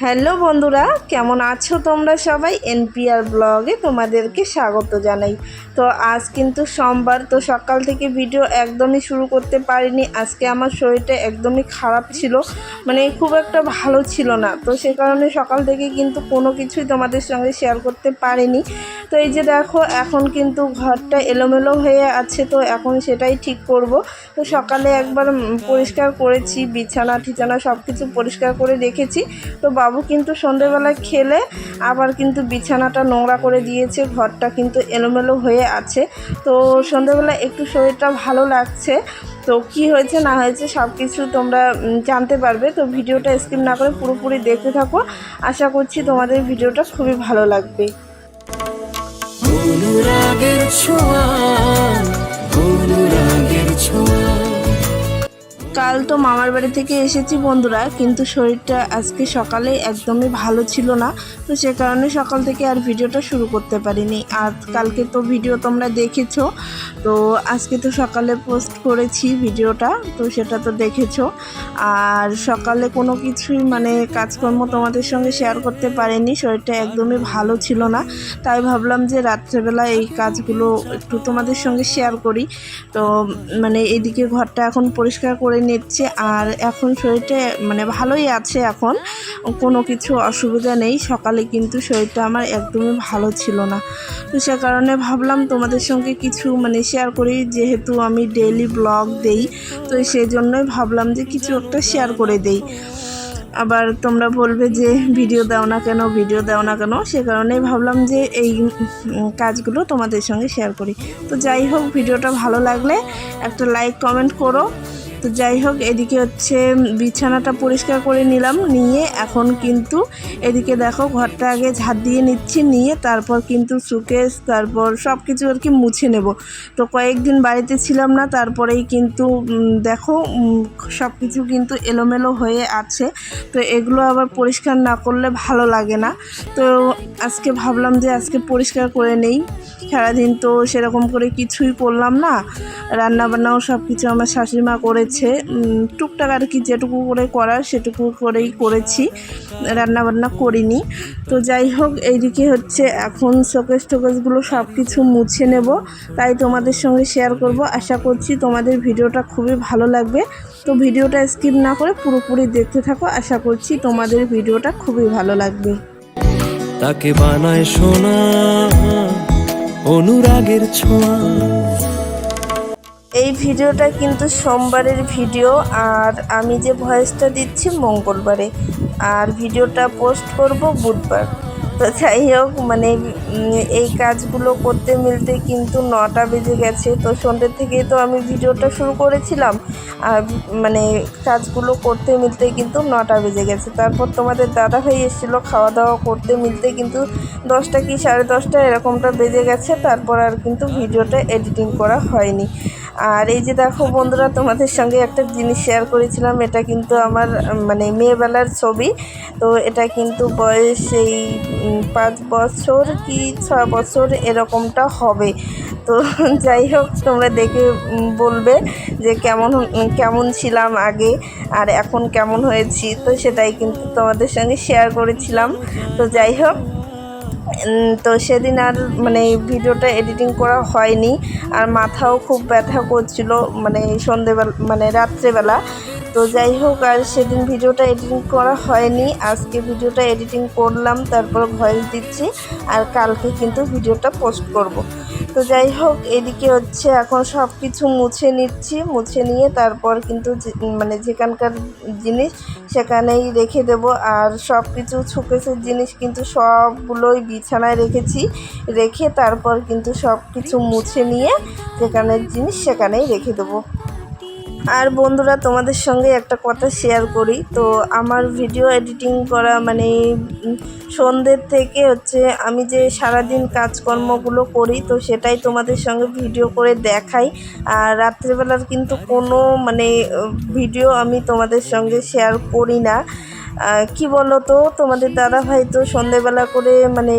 Hello বন্ধুরা, কেমন আছো তোমরা সবাই? এনপিআর ব্লগে তোমাদেরকে স্বাগত জানাই। তো আজ কিন্তু সোমবার, তো সকাল থেকে ভিডিও একদমই শুরু করতে পারিনি। আজকে আমার শরীরটা একদমই খারাপ ছিল মানে খুব একটা ভালো ছিল না। তো সে কারণে সকাল থেকে কিন্তু কোনো কিছুই তোমাদের সঙ্গে শেয়ার করতে পারিনি। তো এই যে দেখো, এখন কিন্তু ঘরটা এলোমেলো হয়ে আছে, তো এখন সেটাই ঠিক করব। তো সকালে একবার পরিষ্কার করেছি বিছানা ঠিছানা সব কিছু পরিষ্কার করে রেখেছি। তো বাবু কিন্তু সন্ধেবেলায় খেলে, আবার কিন্তু বিছানাটা নোংরা করে দিয়েছে, ঘরটা কিন্তু এলোমেলো হয়ে আছে। তো সন্ধেবেলায় একটু শরীরটা ভালো লাগছে। তো কি হয়েছে, না হয়েছে সব কিছু তোমরা জানতে পারবে। তো ভিডিওটা স্কিপ না করে পুরোপুরি দেখতে থাকো। আশা করছি তোমাদের ভিডিওটা খুবই ভালো লাগবে। ছোঁয়া কাল তো মামার বাড়ি থেকে এসেছি বন্ধুরা, কিন্তু শরীরটা আজকে সকালে একদমই ভালো ছিল না, তো সে কারণে সকাল থেকে আর ভিডিওটা শুরু করতে পারিনি। আর কালকে তো ভিডিও তোমরা দেখেছ, তো আজকে তো সকালে পোস্ট করেছি ভিডিওটা, তো সেটা তো দেখেছ। আর সকালে কোনো কিছুই মানে কাজকর্ম তোমাদের সঙ্গে শেয়ার করতে পারিনি, শরীরটা একদমই ভালো ছিল না, তাই ভাবলাম যে রাত্রেবেলা এই কাজগুলো একটু তোমাদের সঙ্গে শেয়ার করি। তো মানে এদিকে ঘরটা এখন পরিষ্কার করে নিচ্ছে আর এখন শরীরটা মানে ভালোই আছে এখন। কোনো কিছু অসুবিধা নেই। সকালে কিন্তু শরীরটা আমার একদমই ভালো ছিল না। তো সে কারণে ভাবলাম তোমাদের সঙ্গে কিছু মানে শেয়ার করি। যেহেতু আমি ডেইলি ব্লগ দেই, তো সেই জন্যই ভাবলাম যে কিছু একটা শেয়ার করে দেই। আবার তোমরা বলবে যে ভিডিও দাও না কেন ভিডিও দাও না কেন? সে কারণেই ভাবলাম যে এই কাজগুলো তোমাদের সঙ্গে শেয়ার করি। তো যাই হোক ভিডিওটা ভালো লাগলে একটা লাইক কমেন্ট করো। তো যাই হোক, এদিকে হচ্ছে বিছানাটা পরিষ্কার করে নিলাম, নিয়ে এখন কিন্তু এদিকে দেখো ঘরটা আগে ঝাড় দিয়ে নিচ্ছি, নিয়ে তারপর কিন্তু সুকেস তারপর সব কিছু আর কি মুছে নেব। তো কয়েকদিন বাড়িতে ছিলাম না, তারপরেই কিন্তু দেখো সব কিছু কিন্তু এলোমেলো হয়ে আছে। তো এগুলো আবার পরিষ্কার না করলে ভালো লাগে না। তো আজকে ভাবলাম যে আজকে পরিষ্কার করে নেই। সারাদিন তো সেরকম করে কিছুই করলাম না। রান্না বান্নাও সব কিছু আমার শাশুড়িমা করেছে। উম, টুকটাক আর কি যেটুকু করে করার সেটুকু করেই করেছি। রান্না বান্না করিনি। তো যাই হোক এইদিকে হচ্ছে এখন শোকেস টোকেসগুলো সব কিছু মুছে নেব। তাই তোমাদের সঙ্গে শেয়ার করব। আশা করছি তোমাদের ভিডিওটা খুবই ভালো লাগবে। তো ভিডিওটা স্কিপ না করে পুরোপুরি দেখতে থাকো। আশা করছি তোমাদের ভিডিওটা খুবই ভালো লাগবে। তাকে বানায় সোনা অনুরাগের ছোঁয়া। এই ভিডিওটা কিন্তু সোমবারের ভিডিও, আর আমি যে ভয়েসটা দিচ্ছি মঙ্গলবারে। আর ভিডিওটা পোস্ট করব বুধবার। তো যাই হোক মানে এই কাজগুলো করতে মিলতে কিন্তু নটা বেজে গেছে। তো সন্ধ্যে থেকেই তো আমি ভিডিওটা শুরু করেছিলাম। আর মানে কাজগুলো করতে মিলতে কিন্তু নটা বেজে গেছে। তারপর তোমাদের দাদা ভাই এসেছিল খাওয়া দাওয়া করতে মিলতে কিন্তু দশটা কি সাড়ে দশটা এরকমটা বেজে গেছে। তারপর আর কিন্তু ভিডিওটা এডিটিং করা হয়নি। আর এই যে দেখো বন্ধুরা, তোমাদের সঙ্গে একটা জিনিস শেয়ার করেছিলাম, এটা কিন্তু আমার মানে মেয়েবেলার ছবি। তো এটা কিন্তু বয়স এই পাঁচ বছর কি ছ বছর এরকমটা হবে। তো যাই হোক, তোমরা দেখে বলবে যে কেমন কেমন ছিলাম আগে আর এখন কেমন হয়েছি। তো সেটাই কিন্তু তোমাদের সঙ্গে শেয়ার করেছিলাম। তো যাই হোক তো সেদিন আর মানে ভিডিওটা এডিটিং করা হয়নি। আর মাথাও খুব ব্যথা করছিল মানে সন্ধেবেলা মানে রাত্রেবেলা। তো যাই হোক, আর সেদিন ভিডিওটা এডিটিং করা হয়নি। আজকে ভিডিওটা এডিটিং করলাম, তারপর ভয়েস দিচ্ছি, আর কালকে কিন্তু ভিডিওটা পোস্ট করব। তো যাই হোক, এদিকে হচ্ছে এখন সব কিছু মুছে নিচ্ছি, মুছে নিয়ে তারপর কিন্তু মানে যেখানকার জিনিস সেখানেই রেখে দেব। আর সব কিছু শোকেসের জিনিস কিন্তু সবগুলোই বিছানায় রেখেছি, রেখে তারপর কিন্তু সব কিছু মুছে নিয়ে যেখানের জিনিস সেখানেই রেখে দেবো। আর বন্ধুরা, তোমাদের সঙ্গে একটা কথা শেয়ার করি। তো আমার ভিডিও এডিটিং করা মানে সন্ধ্যের থেকে হচ্ছে আমি যে সারাদিন কাজকর্মগুলো করি, তো সেটাই তোমাদের সঙ্গে ভিডিও করে দেখাই। আর রাত্রেবেলার কিন্তু কোনো মানে ভিডিও আমি তোমাদের সঙ্গে শেয়ার করি না। কি বলো তো তোমাদের দাদা ভাই তো সন্ধেবেলা করে মানে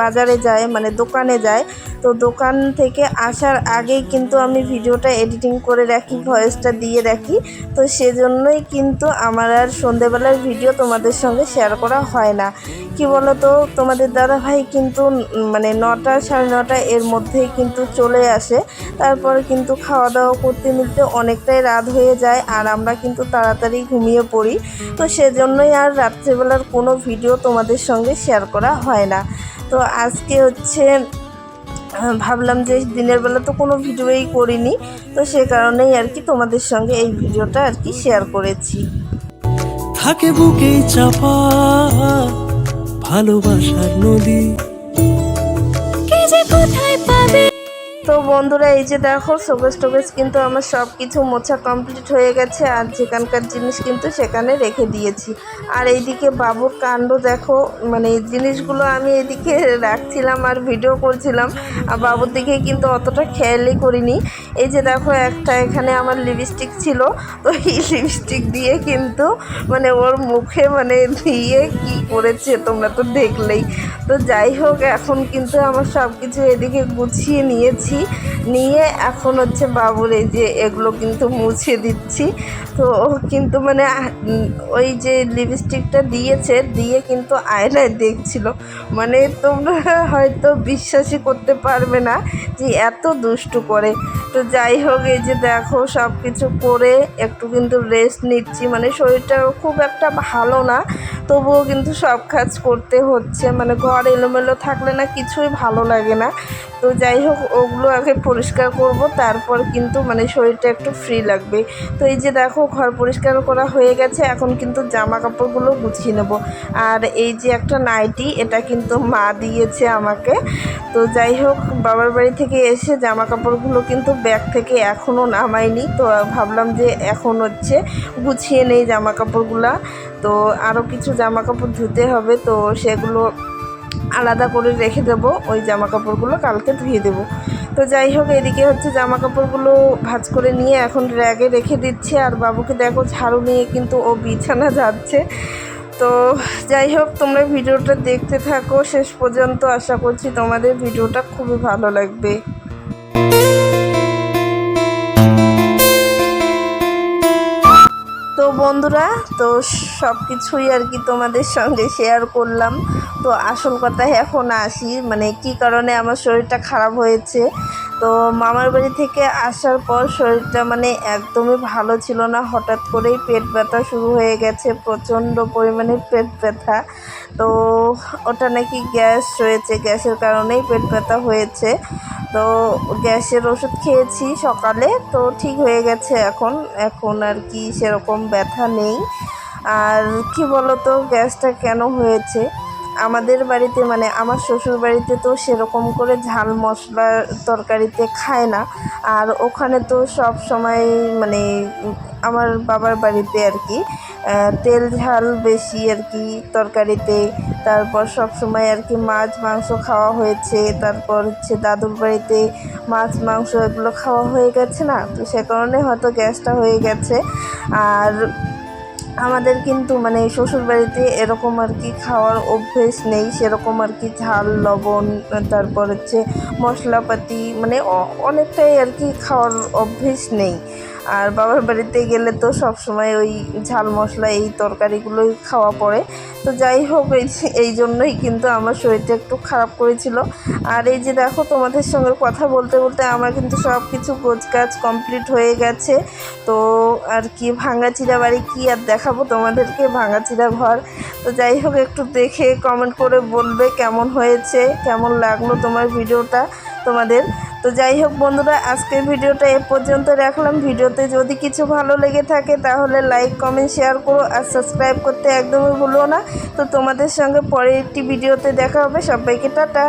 বাজারে যায় মানে দোকানে যায়। তো দোকান থেকে আসার আগেই কিন্তু আমি ভিডিওটা এডিটিং করে রাখি, ভয়েসটা দিয়ে রাখি। তো সেজন্যই কিন্তু আমার আর সন্ধেবেলার ভিডিও তোমাদের সঙ্গে শেয়ার করা হয় না। কি বলো তো তোমাদের দাদা ভাই কিন্তু মানে নটা সাড়ে নটা এর মধ্যেই কিন্তু চলে আসে। তারপর কিন্তু খাওয়া দাওয়া করতে মিলতে অনেকটাই রাত হয়ে যায়, আর আমরা কিন্তু তাড়াতাড়ি ঘুমিয়ে পড়ি। তো সেজন্যই আর রাত্রেবেলার কোনো ভিডিও তোমাদের সঙ্গে শেয়ার করা হয় না। তো আজকে হচ্ছে ভাবলাম যে দিনের বেলা তো কোনো ভিডিওই করিনি তো সে কারণেই আর কি তোমাদের সঙ্গে এই ভিডিওটা আর কি শেয়ার করেছি। থাকে বুকেই চাপা ভালোবাসার নদী। কে যে কোথায় তো বন্ধুরা, এই যে দেখো, শোকেস টোকেস কিন্তু আমার সব কিছু মোছা কমপ্লিট হয়ে গেছে আর যেখানকার জিনিস কিন্তু সেখানে রেখে দিয়েছি। আর এইদিকে বাবুর কাণ্ড দেখো মানে এই জিনিসগুলো আমি এদিকে রাখছিলাম আর ভিডিও করছিলাম, আর বাবুর দিকে কিন্তু অতটা খেয়ালই করিনি। এই যে দেখো, একটা এখানে আমার লিপস্টিক ছিল, তো এই লিপস্টিক দিয়ে কিন্তু মানে ওর মুখে মানে দিয়ে কি করেছে তোমরা তো দেখলেই। তো যাই হোক, এখন কিন্তু আমার সব কিছু এদিকে গুছিয়ে নিয়েছি। নিয়ে এখন হচ্ছে বাবুর এই যে এগুলো কিন্তু মুছে দিচ্ছি। তো কিন্তু মানে ওই যে লিপস্টিকটা দিয়েছে, দিয়ে কিন্তু আয়নায় দেখছিল। মানে তোমরা হয়তো বিশ্বাসই করতে পারবে না যে এত দুষ্টু করে। তো যাই হোক, এই যে দেখো সব কিছু করে একটু কিন্তু রেস্ট নিচ্ছি। মানে শরীরটা খুব একটা ভালো না, তবুও কিন্তু সব কাজ করতে হচ্ছে। মানে ঘর এলোমেলো থাকলে না কিছুই ভালো লাগে না। তো যাই হোক, ওগুলো আগে পরিষ্কার করব, তারপর কিন্তু মানে শরীরটা একটু ফ্রি লাগবে। তো এই যে দেখো, ঘর পরিষ্কার করা হয়ে গেছে, এখন কিন্তু জামা কাপড়গুলো গুছিয়ে নেব। আর এই যে একটা নাইটি, এটা কিন্তু মা দিয়েছে আমাকে। তো যাই হোক, বাবার বাড়ি থেকে এসে জামা কাপড়গুলো কিন্তু ব্যাগ থেকে এখনও নামাইনি, তো ভাবলাম যে এখন হচ্ছে গুছিয়ে নেই জামা কাপড়গুলা তো আরও কিছু জামা কাপড় ধুতে হবে, তো সেগুলো আলাদা করে রেখে দেবো ওই জামা কাপড়গুলো কালকে ধুয়ে দেব। তো যাই হোক, এদিকে হচ্ছে জামা কাপড়গুলো ভাজ করে নিয়ে এখন র্যাগে রেখে দিচ্ছি। আর বাবুকে দেখো, ঝাড়ু নিয়ে কিন্তু ও বিছানা যাচ্ছে। তো যাই হোক, তোমরা ভিডিওটা দেখতে থাকো। শেষ পর্যন্ত আশা করছি তোমাদের ভিডিওটা খুবই ভালো লাগবে। তো সব কিছুই আর কি তোমাদের সঙ্গে শেয়ার করলাম। তো আসল কথায় এখন আসি মানে কি কারণে আমার শরীরটা খারাপ হয়েছে। তো মামার বাড়ি থেকে আসার পর শরীরটা মানে একদমই ভালো ছিল না, হঠাৎ করেই পেট ব্যথা শুরু হয়ে গেছে, প্রচণ্ড পরিমাণে পেট ব্যথা। তো ওটা নাকি গ্যাস হয়েছে গ্যাসের কারণেই পেট ব্যথা হয়েছে। তো গ্যাসের ওষুধ খেয়েছি সকালে, তো ঠিক হয়ে গেছে এখন এখন আর কি সেরকম ব্যথা নেই। আর কি বলতো, গ্যাসটা কেন হয়েছে? আমাদের বাড়িতে মানে আমার শ্বশুর বাড়িতে তো সেরকম করে ঝাল মশলা তরকারিতে খায় না। আর ওখানে তো সব সময় মানে আমার বাবার বাড়িতে আর কি তেল ঝাল বেশি আর কি তরকারিতে। তারপর সব সময় আর কি মাছ, মাংস খাওয়া হয়েছে। তারপর হচ্ছে দাদুর বাড়িতে মাছ, মাংস এগুলো খাওয়া হয়ে গেছে না? তো সে কারণে হয়তো গ্যাসটা হয়ে গেছে। আর আমাদের কিন্তু মানে শ্বশুর বাড়িতে এরকম আর কি খাওয়ার অভ্যেস নেই, সেরকম আর কি ঝাল, লবণ, তারপর হচ্ছে মশলাপাতি মানে অনেকটাই আর কি খাওয়ার অভ্যেস নেই। আর বাবার বাড়িতে গেলে তো সব সময় ওই ঝাল মশলা, এই তরকারিগুলোই খাওয়া পড়ে। তো যাই হোক, এই এই জন্যই কিন্তু আমার শরীরটা একটু খারাপ করেছিল। আর এই যে দেখো, তোমাদের সঙ্গে কথা বলতে বলতে আমার কিন্তু সব কিছু কাজ কমপ্লিট হয়ে গেছে। তো আর কি ভাঙাচিরা বাড়ি কি আর দেখাবো তোমাদেরকে? ভাঙাচিরা ঘর। তো যাই হোক, একটু দেখে কমেন্ট করে বলবে কেমন হয়েছে, কেমন লাগল তোমার ভিডিওটা তোমাদের। তো যাই হোক বন্ধুরা, আজকের ভিডিওটা এ পর্যন্ত রাখলাম। ভিডিওতে যদি কিছু ভালো লেগে থাকে তাহলে লাইক, কমেন্ট, শেয়ার করো আর সাবস্ক্রাইব করতে একদমই ভুলো না। তো তোমাদের সঙ্গে পরের একটি ভিডিওতে দেখা হবে। সবাইকে টাটা।